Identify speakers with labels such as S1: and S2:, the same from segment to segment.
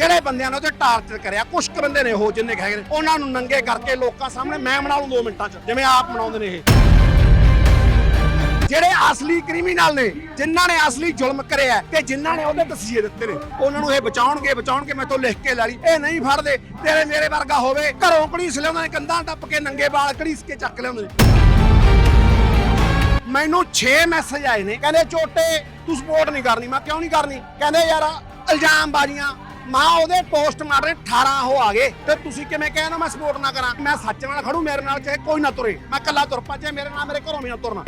S1: ਜਿਹੜੇ ਬੰਦਿਆਂ ਨੇ ਉਹਦੇ ਟਾਰਚਰ ਕਰਿਆ? ਕੁਝ ਕੁ ਬੰਦੇ ਨੇ ਉਹ ਜਿੰਨੇ ਹੈਗੇ ਉਹਨਾਂ ਨੂੰ ਨੰਗੇ ਕਰਕੇ ਲੋਕਾਂ ਸਾਹਮਣੇ ਮੈਂ ਬਣਾ ਲੂੰ 2 ਮਿੰਟਾਂ 'ਚ, ਜਿਵੇਂ ਆਪ ਬਣਾਉਂਦੇ ਨੇ ਇਹ। ਜਿਹੜੇ ਅਸਲੀ ਕ੍ਰਿਮੀਨਲ ਨੇ, ਜਿਨ੍ਹਾਂ ਨੇ ਅਸਲੀ ਜ਼ੁਲਮ ਕਰਿਆ ਤੇ ਜਿਨ੍ਹਾਂ ਨੇ ਉਹਦੇ ਤਸੀਹੇ ਦਿੱਤੇ ਨੇ, ਉਹਨਾਂ ਨੂੰ ਇਹ ਬਚਾਉਣਗੇ ਬਚਾਉਣਗੇ, ਮੈਂ ਤੋਂ ਲਿਖ ਕੇ ਲੈ ਲਈ। ਇਹ ਨਹੀਂ ਫੜਦੇ, ਤੇਰੇ ਮੇਰੇ ਵਰਗਾ ਹੋਵੇ, ਘਰੋਂ ਕੜੀਸ ਲਿਆਉਂਦੇ ਨੇ ਕੰਧਾਂ ਟੱਪ ਕੇ ਨੰਗੇ ਵਾਲ ਘੜੀਸ ਕੇ ਚੱਕ ਲਿਆਉਂਦੇ ਨੇ। ਮੈਨੂੰ 6 ਮੈਸੇਜ ਆਏ ਨੇ, ਕਹਿੰਦੇ ਝੋਟੇ ਤੂੰ ਸਪੋਰਟ ਨਹੀਂ ਕਰਨੀ, ਮੈਂ ਕਿਉਂ ਨਹੀਂ ਕਰਨੀ? ਕਹਿੰਦੇ, ਯਾਰ ਇਲਜ਼ਾਮ ਬਾਜ਼ੀਆਂ ਮਾਂ ਉਹਦੇ ਪੋਸਟ ਮਾਰੇ 18 ਹੋ ਆ ਗਏ ਤੇ ਤੁਸੀਂ ਕਿਵੇਂ ਕਹਿਣਾ ਮੈਂ ਸਪੋਰਟ ਨਾ ਕਰਾਂ? ਮੈਂ ਸੱਚ ਨਾਲ ਖੜੂ, ਮੇਰੇ ਨਾਲ ਚਾਹੇ ਕੋਈ ਨਾ ਤੁਰੇ। ਮੈਂ ਇਕੱਲਾ ਤੁਰ ਪਾ ਮੇਰੇ ਨਾਲ ਮੇਰੇ ਘਰੋਂ ਵੀ ਨਾ ਤੁਰਨਾ।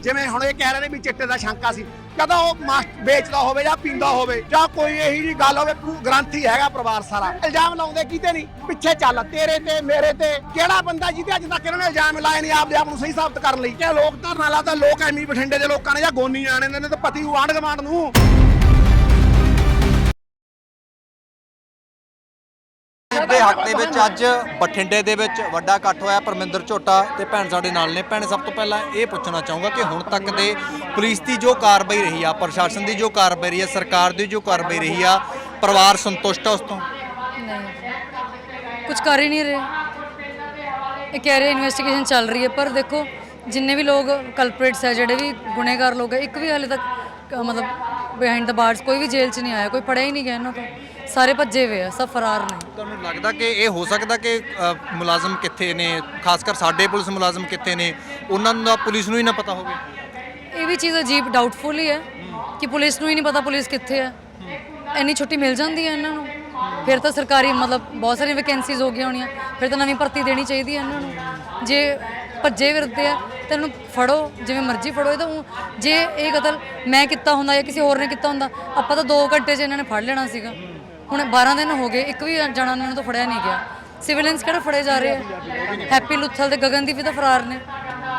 S1: ਜਿਵੇਂ ਹੁਣ ਇਹ ਕਹਿ ਰਹੇ ਨੇ ਵੀ ਚਿੱਟੇ ਦਾ ਸ਼ੰਕਾ ਸੀ। ਕਦਾ ਉਹ ਵੇਚਦਾ ਹੋਵੇ ਜਾਂ ਪੀਂਦਾ ਹੋਵੇ ਜਾਂ ਕੋਈ ਇਹੀ ਜੀ ਗੱਲ ਹੋਵੇ, ਪੂ- ਗ੍ਰੰਥੀ ਹੈਗਾ ਪਰਿਵਾਰ ਸਾਰਾ। ਇਲਜ਼ਾਮ ਲਾਉਂਦੇ ਕਿਤੇ ਨਹੀਂ। ਪਿੱਛੇ ਚੱਲ, ਤੇਰੇ ਤੇ, ਮੇਰੇ ਤੇ, ਕਿਹੜਾ ਬੰਦਾ ਜਿਹਦੇ ਅੱਜ ਤੱਕ ਇਹਨਾਂ ਨੇ ਇਲਜ਼ਾਮ ਲਾਏ ਨਹੀਂ, ਆਪਦੇ ਆਪ ਨੂੰ ਸਹੀ ਸਾਬਤ ਕਰਨ ਲਈ? ਕਿ ਲੋਕ ਧਰਨਾ ਲਾਤਾ ਲੋਕ ਐਵੇਂ ਬਠਿੰਡੇ ਦੇ ਲੋਕਾਂ ਨੇ ਜਾਂ ਗੋਨੀ ਆਣੇ ਨੇ ਤੇ ਪਤੀ ਆਂਢ ਗੁਆਂਢ ਨੂੰ।
S2: ਦੇ ਹੱਕ ਦੇ ਵਿੱਚ ਅੱਜ ਬਠਿੰਡੇ ਦੇ ਵਿੱਚ ਵੱਡਾ ਇਕੱਠ ਹੋਇਆ ਪਰਮਿੰਦਰ ਝੋਟਾ ਤੇ ਭੈਣ ਸਾਡੇ ਨਾਲ ਨੇ। ਭੈਣ, ਸਭ ਤੋਂ ਪਹਿਲਾਂ ਇਹ ਪੁੱਛਣਾ ਚਾਹੂੰਗਾ ਕਿ ਹੁਣ ਤੱਕ ਦੇ ਪੁਲਿਸ ਦੀ ਜੋ ਕਾਰਵਾਈ ਰਹੀ ਆ, ਪ੍ਰਸ਼ਾਸਨ ਦੀ ਜੋ ਕਾਰਵਾਈ ਰਹੀ ਆ, ਸਰਕਾਰ ਦੀ ਜੋ ਕਾਰਵਾਈ ਰਹੀ ਆ, ਪਰਿਵਾਰ ਸੰਤੁਸ਼ਟ ਆ ਉਸ ਤੋਂ?
S3: ਕੁਝ ਕਰ ਹੀ ਨਹੀਂ ਰਹੇ। ਇਹ ਕਹਿ ਰਹੇ ਇਨਵੈਸਟੀਗੇਸ਼ਨ ਚੱਲ ਰਹੀ ਹੈ, ਪਰ ਦੇਖੋ, ਜਿੰਨੇ ਵੀ ਲੋਕ ਕਲਪਰੇਟਸ ਹੈ ਜਿਹੜੇ ਵੀ ਗੁਨੇਗਾਰ ਲੋਕ ਹੈ ਇੱਕ ਵੀ ਹਾਲੇ ਤੱਕ, ਮਤਲਬ ਬਿਹਾਈਂਡ ਦ ਬਾਰਸ ਕੋਈ ਵੀ ਜੇਲ੍ਹ 'ਚ ਨਹੀਂ ਆਇਆ ਕੋਈ ਪੜਿਆ ਹੀ ਨਹੀਂ ਗਿਆ ਇਹਨਾਂ ਤੋਂ। ਸਾਰੇ ਭੱਜੇ ਹੋਏ ਆ ਸਭ ਫਰਾਰ ਨੇ।
S2: ਤੁਹਾਨੂੰ ਲੱਗਦਾ ਕਿ ਇਹ ਹੋ ਸਕਦਾ ਕਿ ਅ, ਮੁਲਾਜ਼ਮ ਕਿੱਥੇ ਨੇ? ਖਾਸ ਕਰ ਸਾਡੇ ਪੁਲਿਸ ਮੁਲਾਜ਼ਮ ਕਿੱਥੇ ਨੇ? ਉਹਨਾਂ ਦਾ ਪੁਲਿਸ ਨੂੰ ਹੀ ਨਾ ਪਤਾ ਹੋਵੇ।
S3: ਇਹ ਵੀ ਚੀਜ਼ ਅਜੀਬ ਡਾਊਟਫੁਲ ਹੀ ਹੈ ਕਿ ਪੁਲਿਸ ਨੂੰ ਹੀ ਨਹੀਂ ਪਤਾ ਪੁਲਿਸ ਕਿੱਥੇ ਹੈ। ਇੰਨੀ ਛੁੱਟੀ ਮਿਲ ਜਾਂਦੀ ਹੈ ਇਹਨਾਂ ਨੂੰ। ਫਿਰ ਤਾਂ ਸਰਕਾਰੀ ਮਤਲਬ ਬਹੁਤ ਸਾਰੀਆਂ ਵੈਕੈਂਸੀਜ਼ ਹੋ ਗਈਆਂ ਹੋਣੀਆਂ, ਫਿਰ ਤਾਂ ਨਵੀਂ ਭਰਤੀ ਦੇਣੀ ਚਾਹੀਦੀ ਹੈ ਇਹਨਾਂ ਨੂੰ। ਜੇ ਭੱਜੇ ਫਿਰਦੇ ਆ, ਤਾਂ ਇਹਨੂੰ ਫੜੋ, ਜਿਵੇਂ ਮਰਜ਼ੀ ਫੜੋ, ਇਹ ਤਾਂ ਊਂ- ਜੇ ਇਹ ਕਤਲ ਮੈਂ ਕੀਤਾ ਹੁੰਦਾ ਜਾਂ ਕਿਸੇ ਹੋਰ ਨੇ ਕੀਤਾ ਹੁੰਦਾ, ਆਪਾਂ ਤਾਂ 2 ਘੰਟੇ 'ਚ ਇਹਨਾਂ ਨੇ ਫੜ ਲੈਣਾ ਸੀਗਾ। ਹੁਣ 12 ਦਿਨ ਹੋ ਗਏ, ਇੱਕ ਵੀ ਜਣਾ ਇਹਨਾਂ ਤੋਂ ਫੜਿਆ ਨਹੀਂ ਗਿਆ। ਸਿਵਿਲਿਅਨਸ ਕਿਹੜਾ ਫੜੇ ਜਾ ਰਹੇ ਆ? ਹੈਪੀ ਲੁੱਥਲ ਤੇ ਗਗਨਦੀਪ ਵੀ ਤਾਂ ਫਰਾਰ ਨੇ।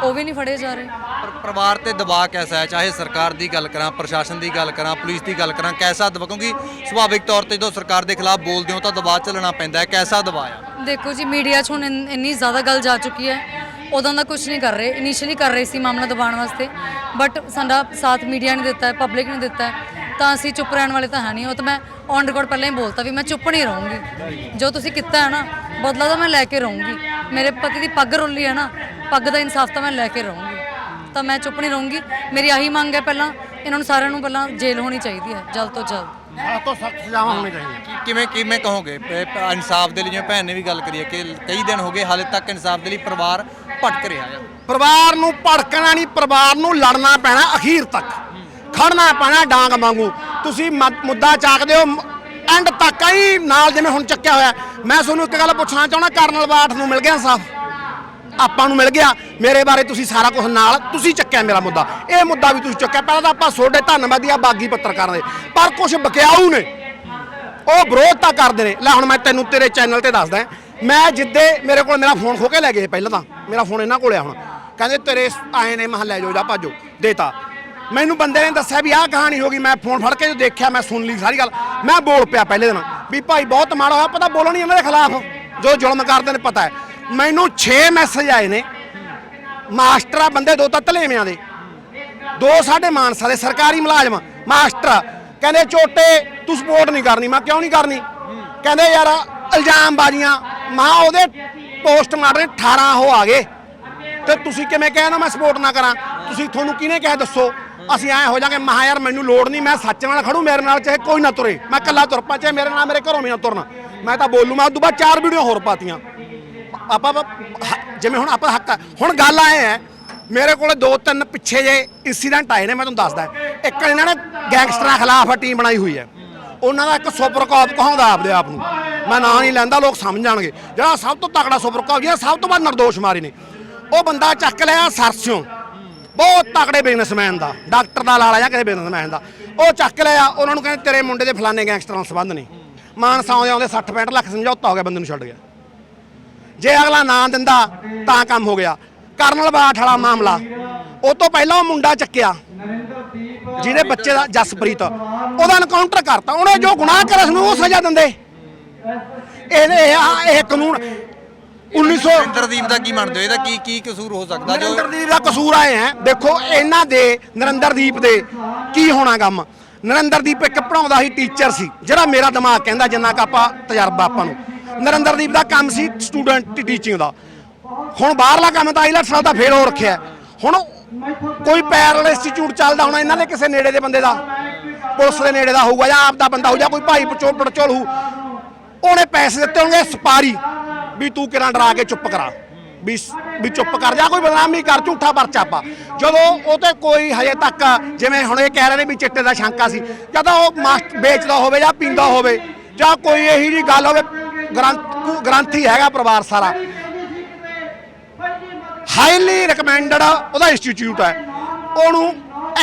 S3: ਉਹ ਵੀ ਨਹੀਂ ਫੜੇ ਜਾ ਰਹੇ।
S2: ਪਰ ਪਰਿਵਾਰ ਤੇ ਦਬਾਅ ਕੈਸਾ ਹੈ? ਚਾਹੇ ਸਰਕਾਰ ਦੀ ਗੱਲ ਕਰਾਂ ਪ੍ਰਸ਼ਾਸਨ ਦੀ ਗੱਲ ਕਰਾਂ ਪੁਲਿਸ ਦੀ ਗੱਲ ਕਰਾਂ ਕੈਸਾ ਦਬਾਅ? ਕਿਉਂਕਿ ਸੁਭਾਵਿਕ ਤੌਰ ਤੇ ਜਦੋਂ ਸਰਕਾਰ ਦੇ ਖਿਲਾਫ ਬੋਲਦੇ ਹੋ ਤਾਂ ਦਬਾਅ ਚੱਲਣਾ ਪੈਂਦਾ ਹੈ। ਕੈਸਾ ਦਬਾਅ ਆ?
S3: ਦੇਖੋ ਜੀ ਮੀਡੀਆ 'ਚ ਹੁਣ ਇੰਨ- ਇੰਨੀ ਜ਼ਿਆਦਾ ਗੱਲ ਜਾ ਚੁੱਕੀ ਹੈ। ਉਦੋਂ ਦਾ ਕੁਝ ਨਹੀਂ ਕਰ ਰਹੇ। ਇਨੀਸ਼ੀਅਲੀ ਕਰ ਰਹੇ ਸੀ ਮਾਮਲਾ ਦਬਾਉਣ ਵਾਸਤੇ। ਬਟ ਸਾਡਾ ਸਾਥ ਮੀਡੀਆ ਨੇ ਦਿੱਤਾ ਹੈ ਪਬਲਿਕ ਨੇ ਦਿੱਤਾ ਹੈ। ਤਾਂ ਅਸੀਂ ਚੁੱਪ ਰਹਿਣ ਵਾਲੇ ਤਾਂ ਹੈ ਨਹੀਂ। ਉਹ ਤਾਂ ਮੈਂ ਔਨ ਰਿਕਾਰਡ ਪਹਿਲਾਂ ਹੀ ਬੋਲਤਾ ਵੀ ਮੈਂ ਚੁੱਪ ਨਹੀਂ ਰਹੂੰਗੀ। ਜੋ ਤੁਸੀਂ ਕੀਤਾ ਹੈ ਨਾ ਬਦਲਾ ਤਾਂ ਮੈਂ ਲੈ ਕੇ ਰਹੂੰਗੀ। ਮੇਰੇ ਪਤੀ ਦੀ ਪੱਗ ਰੋਲੀ ਹੈ ਨਾ ਪੱਗ ਦਾ ਇਨਸਾਫ ਤਾਂ ਮੈਂ ਲੈ ਕੇ ਰਹੂੰਗੀ। ਤਾਂ ਮੈਂ ਚੁੱਪ ਨਹੀਂ ਰਹੂੰਗੀ। ਮੇਰੀ ਆਹੀ ਮੰਗ ਹੈ ਪਹਿਲਾਂ ਇਹਨਾਂ ਨੂੰ ਸਾਰਿਆਂ ਨੂੰ ਪਹਿਲਾਂ ਜੇਲ੍ਹ ਹੋਣੀ ਚਾਹੀਦੀ ਹੈ ਜਲਦ ਤੋਂ ਜਲਦ।
S1: ਸਖਤ ਤੋਂ ਸਖਤ ਸਜ਼ਾਵਾਂ ਹੋਣੀ ਚਾਹੀਦੀਆਂ।
S2: ਕਿਵੇਂ ਕਿਵੇਂ ਕਹੋਗੇ? ਇਨਸਾਫ ਦੇ ਲਈ ਜਿਵੇਂ ਭੈਣ ਨੇ ਵੀ ਗੱਲ ਕਰੀ ਹੈ ਕਿ ਕਈ ਦਿਨ ਹੋ ਗਏ ਹਾਲੇ ਤੱਕ ਇਨਸਾਫ ਦੇ ਲਈ ਪਰਿਵਾਰ ਭਟਕ ਰਿਹਾ ਆ
S1: ਪਰਿਵਾਰ ਨੂੰ ਭੜਕਣਾ ਨਹੀਂ ਪਰਿਵਾਰ ਨੂੰ ਲੜਨਾ ਪੈਣਾ ਅਖੀਰ ਤੱਕ। ਖੜਨਾ ਪੈਣਾ ਡਾਂਗ ਵਾਂਗੂ। ਤੁਸੀਂ ਮੁੱਦਾ ਚੱਕਦੇ ਹੋ ਐਂਡ ਤੱਕ ਹੀ ਨਾਲ ਜਿਵੇਂ ਹੁਣ ਚੱਕਿਆ ਹੋਇਆ, ਮੈਂ ਤੁਹਾਨੂੰ ਇੱਕ ਗੱਲ ਪੁੱਛਣਾ ਚਾਹਣਾ ਕਰਨਲ ਬਾਠ ਨੂੰ ਮਿਲ ਗਿਆ ਇਨਸਾਫ ਆਪਾਂ ਨੂੰ ਮਿਲ ਗਿਆ। ਮੇਰੇ ਬਾਰੇ ਤੁਸੀਂ ਸਾਰਾ ਕੁਝ ਨਾਲ ਤੁਸੀਂ ਚੱਕਿਆ ਮੇਰਾ ਮੁੱਦਾ। ਇਹ ਮੁੱਦਾ ਵੀ ਤੁਸੀਂ ਚੱਕਿਆ। ਪਹਿਲਾਂ ਤਾਂ ਆਪਾਂ ਤੁਹਾਡੇ ਧੰਨਵਾਦੀ ਆ, ਬਾਗੀ ਪੱਤਰਕਾਰਾਂ ਦੇ। ਪਰ ਕੁਝ ਬਕਿਆਊ ਨੇ। ਉਹ ਵਿਰੋਧ ਤਾਂ ਕਰਦੇ ਨੇ। ਲੈ ਹੁਣ ਮੈਂ ਤੈਨੂੰ ਤੇਰੇ ਚੈਨਲ ਤੇ ਦੱਸਦਾ ਮੈਂ ਜਿੱਦੇ ਮੇਰੇ ਕੋਲ ਮੇਰਾ ਫੋਨ ਖੋ ਕੇ ਲੈ ਗਏ ਪਹਿਲਾਂ ਤਾਂ। ਮੇਰਾ ਫੋਨ ਇਹਨਾਂ ਕੋਲੇ ਆ ਹੁਣ। ਕਹਿੰਦੇ ਤੇਰੇ ਆਏ ਨੇ ਮਹਾਂ ਲੈ ਜਾਓ, ਜਾ ਭਾਜੋ। ਦੇਤਾ। ਮੈਨੂੰ ਬੰਦੇ ਨੇ ਦੱਸਿਆ ਵੀ ਆਹ ਕਹਾਣੀ ਹੋ ਗਈ, ਮੈਂ ਫੋਨ ਫੜ ਕੇ ਜੋ ਦੇਖਿਆ, ਮੈਂ ਸੁਣ ਲਈ ਸਾਰੀ ਗੱਲ। ਮੈਂ ਬੋਲ ਪਿਆ ਪਹਿਲੇ ਦਿਨ ਵੀ ਭਾਈ ਬਹੁਤ ਮਾੜਾ ਹੋਇਆ, ਪਤਾ ਬੋਲਣੀ ਇਹਨਾਂ ਦੇ ਖਿਲਾਫ, ਜੋ ਜ਼ੁਲਮ ਕਰਦੇ ਨੇ, ਪਤਾ ਹੈ। ਮੈਨੂੰ 6 ਮੈਸੇਜ ਆਏ ਨੇ, ਮਾਸਟਰਾ ਬੰਦੇ ਦੋ ਤਾਂ ਧਲੇਵਿਆਂ ਦੇ, ਦੋ ਸਾਡੇ ਮਾਨਸਾ ਦੇ ਸਰਕਾਰੀ ਮੁਲਾਜ਼ਮ, ਮਾਸਟਰ ਕਹਿੰਦੇ ਝੋਟੇ ਤੂੰ ਸਪੋਰਟ ਨਹੀਂ ਕਰਨੀ। ਮੈਂ ਕਿਉਂ ਨਹੀਂ ਕਰਨੀ? ਕਹਿੰਦੇ, ਯਾਰ ਇਲਜ਼ਾਮ ਬਾਜ਼ੀਆਂ ਮਾਂ ਉਹਦੇ ਪੋਸਟਮਾਰਟਮ ਮਾਰੇ 18 ਹੋ ਆ ਗਏ। ਤੇ ਤੁਸੀਂ ਕਿਵੇਂ ਕਹਿੰਦੇ ਮੈਂ ਸਪੋਰਟ ਨਾ ਕਰਾਂ? ਤੁਸੀਂ ਤੁਹਾਨੂੰ ਕਿਹਨੇ ਕਿਹਾ ਦੱਸੋ? ਅਸੀਂ ਐ ਹੋ ਜਾਾਂਗੇ, ਮਹਾ ਯਾਰ ਮੈਨੂੰ ਲੋੜ ਨਹੀਂ, ਮੈਂ ਸੱਚ ਨਾਲ ਖੜੂ, ਮੇਰੇ ਨਾਲ ਚਾਹੇ ਕੋਈ ਨਾ ਤੁਰੇ। ਮੈਂ ਇਕੱਲਾ ਤੁਰ ਪਾ ਚਾਹੇ ਮੇਰੇ ਨਾਲ ਮੇਰੇ ਘਰੋਂ ਵੀ ਨਾ ਤੁਰਨਾ। ਮੈਂ ਤਾਂ ਬੋਲੂ, ਮੈਂ ਉਦੋਂ ਬਾਅਦ ਚਾਰ ਵੀਡੀਓ ਹੋਰ ਪਾਤੀਆਂ। ਆਪਾਂ ਜਿਵੇਂ ਹੁਣ ਆਪਾਂ ਹੱਕ ਹੁਣ ਗੱਲ ਆਏ ਹੈ, ਮੇਰੇ ਕੋਲ ਦੋ ਤਿੰਨ ਪਿੱਛੇ ਜੇ ਇਨਸੀਡੈਂਟ ਆਏ ਨੇ, ਮੈਂ ਤੁਹਾਨੂੰ ਦੱਸਦਾ ਇੱਕ ਇਹਨਾਂ ਨੇ ਗੈਂਗਸਟਰਾਂ ਖਿਲਾਫ ਟੀਮ ਬਣਾਈ ਹੋਈ ਹੈ। ਉਹਨਾਂ ਦਾ ਇੱਕ ਸੁਪਰ ਕਾਪ ਕਹਾਉਂਦਾ ਆਪਦੇ ਆਪ ਨੂੰ। ਮੈਂ ਨਾਂ ਨਹੀਂ ਲੈਂਦਾ, ਲੋਕ ਸਮਝ ਜਾਣਗੇ। ਜਿਹੜਾ ਸਭ ਤੋਂ ਤਕੜਾ ਸੁਪਰ ਕਾਪ ਜਿਹੜਾ ਸਭ ਤੋਂ ਵੱਧ ਨਿਰਦੋਸ਼ ਮਾਰੇ ਨੇ। ਉਹ ਬੰਦਾ ਚੱਕ ਲਿਆ ਸਰਸਿਓ ਬਹੁਤ ਤਕੜੇ ਬਿਜ਼ਨਸਮੈਨ ਦਾ। ਡਾਕਟਰ ਦਾ ਲਾਲਾ ਜਾਂ ਕਿਸੇ ਬਿਜ਼ਨਸਮੈਨ ਦਾ। ਉਹ ਚੱਕ ਲਿਆ, ਉਹਨਾਂ ਨੂੰ ਕਹਿੰਦੇ ਤੇਰੇ ਮੁੰਡੇ ਦੇ ਫਲਾਣੇ ਗੈਂਗਸਟਰਾਂ ਨਾਲ ਸੰਬੰਧ ਨਹੀਂ। ਮਾਨਸਾ ਆਉਂਦੇ ਆਉਂਦੇ 60 65 ਲੱਖ ਸਮਝੌਤਾ ਹੋ ਗਿਆ, ਬੰਦੇ ਨੂੰ ਛੱਡ ਗਿਆ। ਜੇ ਅਗਲਾ ਨਾਂ ਦਿੰਦਾ, ਤਾਂ ਕੰਮ ਹੋ ਗਿਆ। ਕਰਨਲ ਬਾਠ ਵਾਲਾ ਮਾਮਲਾ। ਉਹ ਤੋਂ ਪਹਿਲਾਂ ਉਹ ਮੁੰਡਾ ਚੱਕਿਆ। ਜਿਹਦੇ ਬੱਚੇ ਦਾ ਜਸਪ੍ਰੀਤ। ਉਹਦਾ ਐਨਕਾਊਂਟਰ ਕਰਤਾ। ਉਹਨੇ ਜੋ ਗੁਨਾਹ ਕਰਿਆ ਸੀ ਉਹ ਸਜ਼ਾ ਦਿੰਦੇ। ਇਹ ਇਹ ਕਾਨੂੰਨ 1900
S2: ਇੰਦਰਦੀਪ ਦਾ ਕੀ ਮੰਨਦੇ ਹੋ? ਇਹਦਾ ਕੀ ਕੀ ਕਸੂਰ ਹੋ ਸਕਦਾ ਜੋ
S1: ਨਰਿੰਦਰਦੀਪ ਦਾ ਕਸੂਰ ਆਏ ਹੈ। ਦੇਖੋ ਇਹਨਾਂ ਦੇ ਨਰਿੰਦਰਦੀਪ ਦੇ ਕੀ ਹੋਣਾ ਕੰਮ? ਨਰਿੰਦਰਦੀਪ ਇੱਕ ਪੜਾਉਂਦਾ ਸੀ ਟੀਚਰ ਸੀ। ਜਿਹੜਾ ਮੇਰਾ ਦਿਮਾਗ ਕਹਿੰਦਾ ਜਿੰਨਾ ਕੁ ਆਪਾਂ ਤਜਰਬਾ ਆਪਾਂ ਨੂੰ। ਨਰਿੰਦਰਦੀਪ ਦਾ ਕੰਮ ਸੀ ਸਟੂਡੈਂਟ ਟੀਚਿੰਗ ਦਾ। ਹੁਣ ਬਾਹਰਲਾ ਕੰਮ ਤਾਂ ਆਈਲੈਟਸ ਫੇਲ ਹੋ ਰੱਖਿਆ। ਹੁਣ ਕੋਈ ਪੈਰਲ ਇੰਸਟੀਚਿਊਟ ਚੱਲਦਾ ਹੋਣਾ ਇਹਨਾਂ ਦੇ ਕਿਸੇ ਨੇੜੇ ਦੇ ਬੰਦੇ ਦਾ? ਪੁਲਿਸ ਦੇ ਨੇੜੇ ਦਾ ਹੋਊਗਾ ਜਾਂ ਆਪ ਦਾ ਬੰਦਾ ਜਾਂ ਕੋਈ ਭਾਈ ਪਚੋਲ ਪੜਚੋਲ ਹੋਊ। ਉਹਨੇ ਪੈਸੇ ਦਿੱਤੇ ਹੋਣਗੇ ਸਪਾਰੀ। ਵੀ ਤੂੰ ਕਿਰਾਂ ਡਰਾ ਕੇ ਚੁੱਪ ਕਰਾ। ਵੀ ਵੀ ਚੁੱਪ ਕਰ ਜਾ, ਕੋਈ ਬਦਨਾਮੀ ਕਰ, ਝੂਠਾ ਪਰਚਾ ਪਾ। ਜਦੋਂ ਉਹ ਤੇ ਕੋਈ ਹਜੇ ਤੱਕ ਜਿਵੇਂ ਹੁਣ ਇਹ ਕਹਿ ਰਹੇ ਨੇ ਵੀ ਚਿੱਟੇ ਦਾ ਸ਼ੰਕਾ ਸੀ, ਜਾਂ ਉਹ ਮਾਸਟ ਵੇਚਦਾ ਹੋਵੇ ਜਾਂ ਪੀਂਦਾ ਹੋਵੇ, ਜਾਂ ਕੋਈ ਇਹੀ ਜੀ ਗੱਲ ਹੋਵੇ, ਗ੍ਰੰਥ ਗ੍ਰੰਥੀ ਹੈਗਾ ਪਰਿਵਾਰ ਸਾਰਾ। ਹਾਈਲੀ ਰეკਮੈਂਡਡ ਉਹਦਾ ਇੰਸਟੀਚਿਊਟ ਹੈ। ਉਹਨੂੰ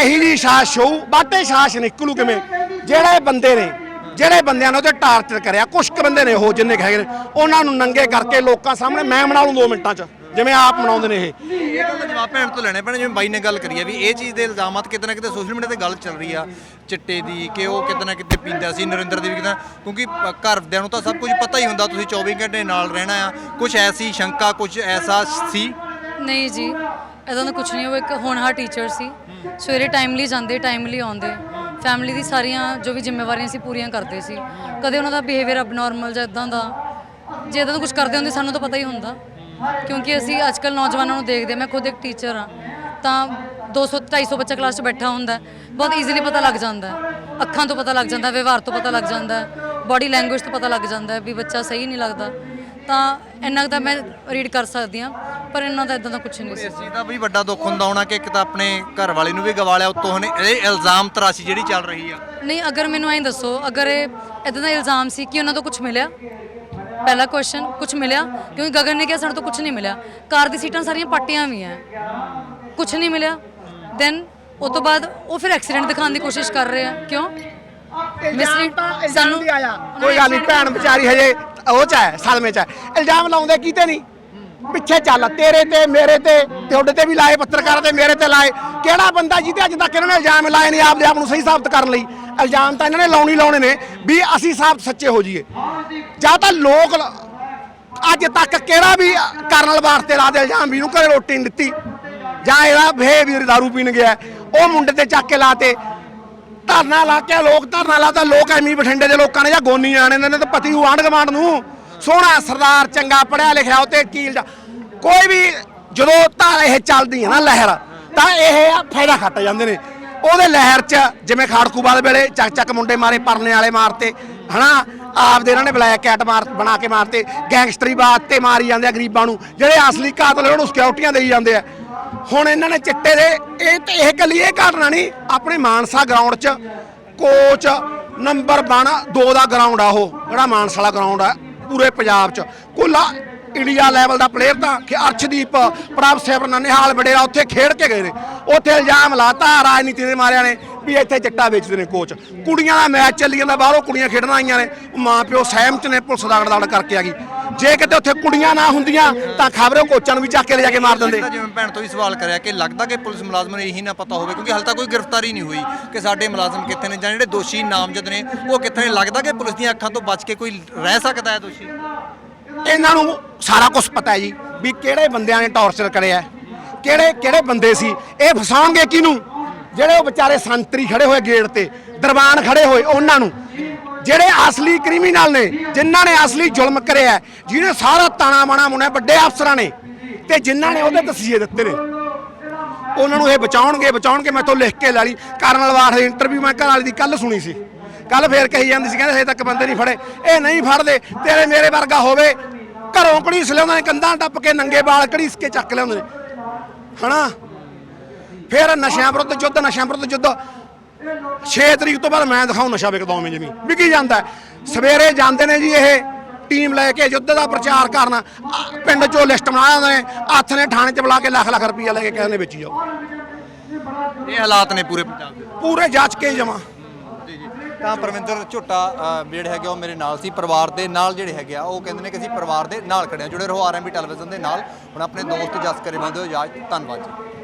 S1: ਇਹੀ ਜੀ ਸਾਸ਼ ਹੋਊ ਬਾਟੇ ਸਾਸ਼ ਨਿਕਲੂ ਕਿਵੇਂ? ਜਿਹੜੇ ਬੰਦੇ ਨੇ ਜਿਹੜੇ ਬੰਦਿਆਂ ਨੇ ਉਹਤੇ ਟਾਰਚਰ ਕਰਿਆ ਕੁਛ ਕੁ ਬੰਦੇ ਨੇ ਉਹ ਜਿੰਨੇ ਕੁ ਹੈਗੇ ਨੇ ਉਹਨਾਂ ਨੂੰ ਨੰਗੇ ਕਰਕੇ ਲੋਕਾਂ ਸਾਹਮਣੇ ਮੈਂ ਬਣਾ ਲੂੰ 2 ਮਿੰਟਾਂ 'ਚ ਜਿਵੇਂ ਆਪ ਬਣਾਉਂਦੇ ਨੇ ਇਹ।
S2: ਇਹ ਗੱਲ ਦਾ ਜਵਾਬ ਭੈਣ ਤੋਂ ਲੈਣੇ ਪੈਣੇ ਜਿਵੇਂ ਬਾਈ ਨੇ ਗੱਲ ਕਰੀ ਆ ਵੀ ਇਹ ਚੀਜ਼ ਦੇ ਇਲਜ਼ਾਮਾਤ ਕਿਤੇ ਨਾ ਕਿਤੇ ਸੋਸ਼ਲ ਮੀਡੀਆ ਤੇ ਗੱਲ ਚੱਲ ਰਹੀ ਆ ਚਿੱਟੇ ਦੀ ਕਿ ਉਹ ਕਿਤੇ ਨਾ ਕਿਤੇ ਪੀਂਦਾ ਸੀ ਨਰਿੰਦਰ ਦੀ ਵੀ ਕਿਤੇ ਕਿਉਂਕਿ ਘਰਦਿਆਂ ਨੂੰ ਤਾਂ ਸਭ ਕੁਝ ਪਤਾ ਹੀ ਹੁੰਦਾ ਤੁਸੀਂ 24 ਘੰਟੇ ਨਾਲ ਰਹਿਣਾ ਆ ਕੁਝ ਐਸੀ ਸ਼ੰਕਾ ਕੁਝ ਐਸਾ ਸੀ?
S3: ਨਹੀਂ ਜੀ ਇਦਾਂ ਦਾ ਕੁਝ ਨਹੀਂ ਉਹ ਇੱਕ ਹੋਣਹਾਰ ਟੀਚਰ ਸੀ ਸਵੇਰੇ ਟਾਈਮਲੀ ਜਾਂਦੇ ਟਾਈਮਲੀ ਆਉਂਦੇ। ਫੈਮਿਲੀ ਦੀ ਸਾਰੀਆਂ ਜੋ ਵੀ ਜ਼ਿੰਮੇਵਾਰੀਆਂ ਸੀ ਪੂਰੀਆਂ ਕਰਦੇ ਸੀ। ਕਦੇ ਉਹਨਾਂ ਦਾ ਬਿਹੇਵੀਅਰ ਅਬਨੋਰਮਲ ਜਾਂ ਇਦਾਂ ਦਾ ਜੇ ਇਦਾਂ ਦਾ ਕੁਝ ਕਰਦੇ ਹੁੰਦੇ ਸਾਨੂੰ ਤਾਂ ਪਤਾ ਹੀ ਹੁੰਦਾ। ਕਿਉਂਕਿ ਅਸੀਂ ਅੱਜਕੱਲ ਨੌਜਵਾਨਾਂ ਨੂੰ ਦੇਖਦੇ ਹਾਂ, ਮੈਂ ਖੁਦ ਇੱਕ ਟੀਚਰ ਹਾਂ ਤਾਂ 200 250 ਬੱਚਾ ਕਲਾਸ 'ਚ ਬੈਠਾ ਹੁੰਦਾ ਬਹੁਤ ਈਜ਼ੀਲੀ ਪਤਾ ਲੱਗ ਜਾਂਦਾ ਅੱਖਾਂ ਤੋਂ ਪਤਾ ਲੱਗ ਜਾਂਦਾ ਵਿਵਹਾਰ ਤੋਂ ਪਤਾ ਲੱਗ ਜਾਂਦਾ ਬਾਡੀ ਲੈਂਗੁਏਜ ਤੋਂ ਪਤਾ ਲੱਗ ਜਾਂਦਾ ਵੀ ਬੱਚਾ ਸਹੀ ਨਹੀਂ ਲੱਗਦਾ। ਤਾਂ ਇੰਨਾ ਕੁ ਤਾਂ ਮੈਂ ਰੀਡ ਕਰ ਸਕਦੀ ਹਾਂ ਪਰ ਇਹਨਾਂ ਦਾ ਇਦਾਂ ਦਾ ਕੁਝ ਨਹੀਂ ਸੀ
S2: ਇਸ ਚੀਜ਼ ਦਾ ਵੀ ਵੱਡਾ ਦੁੱਖ ਹੁੰਦਾ ਹੋਣਾ ਕਿ ਇੱਕ ਤਾਂ ਆਪਣੇ ਘਰ ਵਾਲੇ ਨੂੰ ਵੀ ਗਵਾ ਲਿਆ ਉੱਤੋਂ ਉਹਨੇ ਇਹ ਇਲਜ਼ਾਮ ਤਰਾਸ਼ੀ ਜਿਹੜੀ ਚੱਲ ਰਹੀ ਆ।
S3: ਨਹੀਂ ਅਗਰ ਮੈਨੂੰ ਐਂ ਦੱਸੋ ਅਗਰ ਇਹ ਇਦਾਂ ਦਾ ਇਲਜ਼ਾਮ ਸੀ ਕਿ ਉਹਨਾਂ ਤੋਂ ਕੁਝ ਮਿਲਿਆ? ਪਹਿਲਾ ਕੁਐਸਚਨ ਕੁਝ ਮਿਲਿਆ? ਕਿਉਂਕਿ ਗਗਨ ਨੇ ਕਿਹਾ ਸਾਡੇ ਤੋਂ ਕੁਝ ਨਹੀਂ ਮਿਲਿਆ। ਕਾਰ ਦੀ ਸੀਟਾਂ ਸਾਰੀਆਂ ਪਾਟੀਆਂ ਵੀ ਆ ਕੁਝ ਨਹੀਂ ਮਿਲਿਆ। ਦੈਨ ਉਹ ਤੋਂ ਬਾਅਦ ਉਹ ਫਿਰ ਐਕਸੀਡੈਂਟ ਦਿਖਾਉਣ ਦੀ ਕੋਸ਼ਿਸ਼ ਕਰ ਰਹੇ ਆ। ਕਿਉਂ? Mislead- ਸਾਨੂੰ
S1: ਕੋਈ ਗੱਲ ਨਹੀਂ ਭੈਣ ਵਿਚਾਰੀ ਹਜੇ ਉਹ ਚ ਹੈ, ਸਲਮੇ ਚ ਹੈ। ਇਲਜ਼ਾਮ ਲਾਉਂਦੇ ਕੀਤੇ ਨਹੀਂ। ਪਿੱਛੇ ਚੱਲ, ਤੇਰੇ ਤੇ, ਮੇਰੇ ਤੇ, ਤੁਹਾਡੇ ਤੇ ਵੀ ਲਾਏ, ਪੱਤਰਕਾਰਾਂ ਤੇ ਮੇਰੇ ਤੇ ਲਾਏ। ਕਿਹੜਾ ਬੰਦਾ ਜਿਹਦੇ ਅੱਜ ਤੱਕ ਇਹਨਾਂ ਨੇ ਇਲਜ਼ਾਮ ਲਾਏ ਨਹੀਂ, ਆਪਦੇ ਆਪ ਨੂੰ ਸਹੀ ਸਾਬਤ ਕਰਨ ਲਈ? ਇਲਜ਼ਾਮ ਤਾਂ ਇਹਨਾਂ ਨੇ ਲਾਉਣੀ ਲਾਉਣੇ ਨੇ ਵੀ ਅਸੀਂ ਸਾਬਤ ਸੱਚੇ ਹੋ ਜਾਈਏ। ਜਾਂ ਤਾਂ ਲੋਕ ਅੱਜ ਤੱਕ ਕਿਹੜਾ ਵੀ ਕਰਨਲ ਵਾਸਤੇ ਲਾ ਦੇ ਇਲਜ਼ਾਮ ਵੀ ਨੂੰ ਘਰੇ ਰੋਟੀ ਨਹੀਂ ਦਿੱਤੀ। ਜਾਂ ਇਹਦਾ ਬਿਹੇਵੀਅਰ ਦਾਰੂ ਪੀਣ ਗਿਆ। ਉਹ ਮੁੰਡੇ ਤੇ ਚੱਕ ਕੇ ਲਾਤੇ। ਧਰਨਾ ਲਾ ਕੇ ਲੋਕ, ਧਰਨਾ ਲਾਤਾ ਲੋਕ ਐਵੇਂ ਬਠਿੰਡੇ ਦੇ ਲੋਕਾਂ ਨੇ ਜਾਂ ਗੋਨੀ ਆਣੇ ਨੇ ਤੇ ਪਤੀ ਉਹ ਆਂਢ ਗੁਆਂਢ ਨੂੰ। ਸੋਹਣਾ ਸਰਦਾਰ, ਚੰਗਾ ਪੜਿਆ ਲਿਖਿਆ, ਉਹ ਕੀਲ ਦਾ ਕੋਈ ਵੀ ਜਦੋਂ ਧਾਰ ਇਹ ਚੱਲਦੀ ਹੈ ਨਾ ਲਹਿਰ, ਤਾਂ ਇਹ ਫਾਇਦਾ ਖੱਟ ਜਾਂਦੇ ਨੇ। ਉਹਦੇ ਲਹਿਰ 'ਚ ਜਿਵੇਂ ਖਾੜਕੂਵਾਲ ਵੇਲੇ ਚੱਕ ਚੱਕ ਮੁੰਡੇ ਮਾਰੇ, ਪਰਨੇ ਵਾਲੇ ਮਾਰਤੇ, ਹਨਾ? ਆਪਦੇ ਇਹਨਾਂ ਨੇ ਬਲੈਕ ਕੈਟ ਮਾਰ ਬਣਾ ਕੇ ਮਾਰਤੇ, ਗੈਂਗਸਟਰੀ ਬਾਤ ਤੇ ਮਾਰੀ ਜਾਂਦੇ ਆ ਗਰੀਬਾਂ ਨੂੰ। ਜਿਹੜੇ ਅਸਲੀ ਕਾਤਲ ਉਹਨੂੰ ਸਿਕਿਉਰਟੀਆਂ ਦੇਈ ਜਾਂਦੇ ਆ। ਹੁਣ ਇਹਨਾਂ ਨੇ ਚਿੱਟੇ ਦੇ, ਇਹ ਤੇ ਇਹ ਕੱਲੀ ਇਹ ਘਟਨਾ ਨਹੀਂ, ਆਪਣੇ ਮਾਨਸਾ ਗਰਾਊਂਡ 'ਚ ਕੋਚ ਨੰਬਰ 1 2 ਦਾ ਗਰਾਊਂਡ ਆ ਉਹ, ਜਿਹੜਾ ਮਾਨਸਾ ਵਾਲਾ ਗਰਾਊਂਡ ਆ, ਪੂਰੇ ਪੰਜਾਬ 'ਚ। ਕੁੱਲਾ ਇੰਡੀਆ ਲੈਵਲ ਦਾ ਪਲੇਅਰ ਤਾਂ ਕਿ ਅਰਸ਼ਦੀਪ, ਪ੍ਰਭ ਸੇਵਰਨ ਨਿਹਾਲ ਬਡੇਰਾ ਉੱਥੇ ਖੇਡ ਕੇ ਗਏ ਨੇ। ਉੱਥੇ ਇਲਜ਼ਾਮ ਲਾਤਾ, ਰਾਜਨੀਤੀ ਦੇ ਮਾਰਿਆਂ ਨੇ ਵੀ ਇੱਥੇ ਚਿੱਟਾ ਵੇਚਦੇ ਨੇ ਕੋਚ। ਕੁੜੀਆਂ ਦਾ ਮੈਚ ਚੱਲੀ ਜਾਂਦਾ ਬਾਹਰੋਂ ਕੁੜੀਆਂ ਖੇਡਣ ਆਈਆਂ ਨੇ। ਮਾਂ ਪਿਓ ਸਹਿਮਤ ਨੇ ਪੁਲਿਸ ਦਾ ਅੜਦੜ ਕਰਕੇ ਆ ਗਈ। ਜੇ ਕਿਤੇ ਉੱਥੇ ਕੁੜੀਆਂ ਨਾ ਹੁੰਦੀਆਂ ਤਾਂ ਖਬਰੇ ਕੋਚਾਂ ਨੂੰ ਵੀ ਚੱਕ ਕੇ ਲੈ ਜਾ ਕੇ ਮਾਰ ਦਿੰਦੇ।
S2: ਜਿਵੇਂ ਭੈਣ ਤੋਂ ਵੀ ਸਵਾਲ ਕਰਿਆ ਕਿ ਲੱਗਦਾ ਕਿ ਪੁਲਿਸ ਮੁਲਾਜ਼ਮਾਂ ਨੂੰ ਇਹੀ ਨਾ ਪਤਾ ਹੋਵੇ ਕਿਉਂਕਿ ਹਾਲੇ ਤੱਕ ਕੋਈ ਗ੍ਰਿਫਤਾਰੀ ਨਹੀਂ ਹੋਈ ਕਿ ਸਾਡੇ ਮੁਲਾਜ਼ਮ ਕਿੱਥੇ ਨੇ ਜਾਂ ਜਿਹੜੇ ਦੋਸ਼ੀ ਨਾਮਜ਼ਦ ਨੇ ਉਹ ਕਿੱਥੇ ਨੇ? ਲੱਗਦਾ ਕਿ ਪੁਲਿਸ ਦੀਆਂ ਅੱਖਾਂ ਤੋਂ ਬਚ ਕੇ ਕੋਈ ਰਹਿ ਸਕਦਾ ਹੈ ਦੋਸ਼ੀ?
S1: ਇਹਨਾਂ ਨੂੰ ਸਾਰਾ ਕੁਝ ਪਤਾ ਹੈ ਜੀ ਵੀ ਕਿਹੜੇ ਬੰਦਿਆਂ ਨੇ ਟੌਰਚਰ ਕਰਿਆ ਕਿਹੜੇ ਕਿਹੜੇ ਬੰਦੇ ਸੀ ਇਹ ਫਸਾਉਣਗੇ ਕਿਹਨੂੰ? ਜਿਹੜੇ ਉਹ ਵਿਚਾਰੇ ਸੰਤਰੀ ਖੜੇ ਹੋਏ ਗੇਟ ਤੇ, ਦਰਬਾਨ ਖੜੇ ਹੋਏ ਉਹਨਾਂ ਨੂੰ। ਜਿਹੜੇ ਅਸਲੀ ਕ੍ਰਿਮੀਨਲ ਨੇ, ਜਿਨ੍ਹਾਂ ਨੇ ਅਸਲੀ ਜ਼ੁਲਮ ਕਰਿਆ, ਜਿਹਨੇ ਸਾਰਾ ਤਾਣਾ ਬਾਣਾ ਮੁੰਨਿਆ ਵੱਡੇ ਅਫਸਰਾਂ ਨੇ, ਤੇ ਜਿਨ੍ਹਾਂ ਨੇ ਉਹਦੇ ਤਸੀਹੇ ਦਿੱਤੇ ਨੇ। ਉਹਨਾਂ ਨੂੰ ਇਹ ਬਚਾਉਣਗੇ ਬਚਾਉਣਗੇ, ਮੈਂ ਤੋਂ ਲਿਖ ਕੇ ਲੈ ਲਈ। ਕਰਨਲ ਵਾਰ ਦੀ ਇੰਟਰਵਿਊ ਮੈਂ ਘਰ ਵਾਲੀ ਦੀ ਕੱਲ ਸੁਣੀ ਸੀ। ਕੱਲ ਫੇਰ ਕਹੀ ਜਾਂਦੀ ਸੀ, ਕਹਿੰਦੇ ਹਜੇ ਤੱਕ ਬੰਦੇ ਨਹੀਂ ਫੜੇ। ਇਹ ਨਹੀਂ ਫੜਦੇ, ਤੇਰੇ ਮੇਰੇ ਵਰਗਾ ਹੋਵੇ। ਘਰੋਂ ਘੜੀਸ ਲਿਆਉਂਦੇ ਨੇ ਕੰਧਾਂ ਟੱਪ ਕੇ ਨੰਗੇ ਵਾਲ ਘੜੀਸ ਕੇ ਚੱਕ ਲਿਆਉਂਦੇ ਨੇ। ਹਨਾ? ਫੇਰ ਨਸ਼ਿਆਂ ਵਿਰੁੱਧ ਯੁੱਧ ਨਸ਼ਿਆਂ ਵਿਰੁੱਧ ਯੁੱਧ। 6 ਤਰੀਕ ਤੋਂ ਬਾਅਦ ਮੈਂ ਦਿਖਾਉ ਨਸ਼ਾ ਵਿਕਦਾ ਉਵੇਂ ਜਿਵੇਂ। ਵਿਕੀ ਜਾਂਦਾ। ਸਵੇਰੇ ਜਾਂਦੇ ਨੇ ਜੀ ਇਹ ਟੀਮ ਲੈ ਕੇ ਯੁੱਧ ਦਾ ਪ੍ਰਚਾਰ ਕਰਨ। ਪਿੰਡ ਚੋਂ ਲਿਸਟ ਬਣਾ ਜਾਂਦੇ ਨੇ। ਹੱਥ ਨੇ ਥਾਣੇ 'ਚ ਬੁਲਾ ਕੇ ਲੱਖ ਲੱਖ ਰੁਪਈਆ ਲੈ ਕੇ ਕਹਿੰਦੇ ਵੇਚੀ ਜਾਓ।
S2: ਇਹ ਹਾਲਾਤ ਨੇ ਪੂਰੇ ਪੰਜਾਬ ਦੇ।
S1: ਪੂਰੇ ਜਾਂਚ ਕੇ ਜਮਾ
S2: ਤਾਂ ਪਰਮਿੰਦਰ ਝੋਟਾ ਜਿਹੜੇ ਹੈਗੇ ਉਹ ਮੇਰੇ ਨਾਲ ਸੀ ਪਰਿਵਾਰ ਦੇ ਨਾਲ ਜਿਹੜੇ ਹੈਗੇ ਆ ਉਹ ਕਹਿੰਦੇ ਨੇ ਕਿ ਅਸੀਂ ਪਰਿਵਾਰ ਦੇ ਨਾਲ ਖੜੇ ਆ ਜੁੜੇ ਰਹੋ ਆਰਐਮਬੀ ਟੈਲੀਵਿਜ਼ਨ ਦੇ ਨਾਲ। ਹੁਣ ਆਪਣੇ ਦੋਸਤ ਜਸ ਕਰੇ ਬੰਦੇ ਹੋ ਇਜਾਜ਼ਤ ਧੰਨਵਾਦ ਜੀ।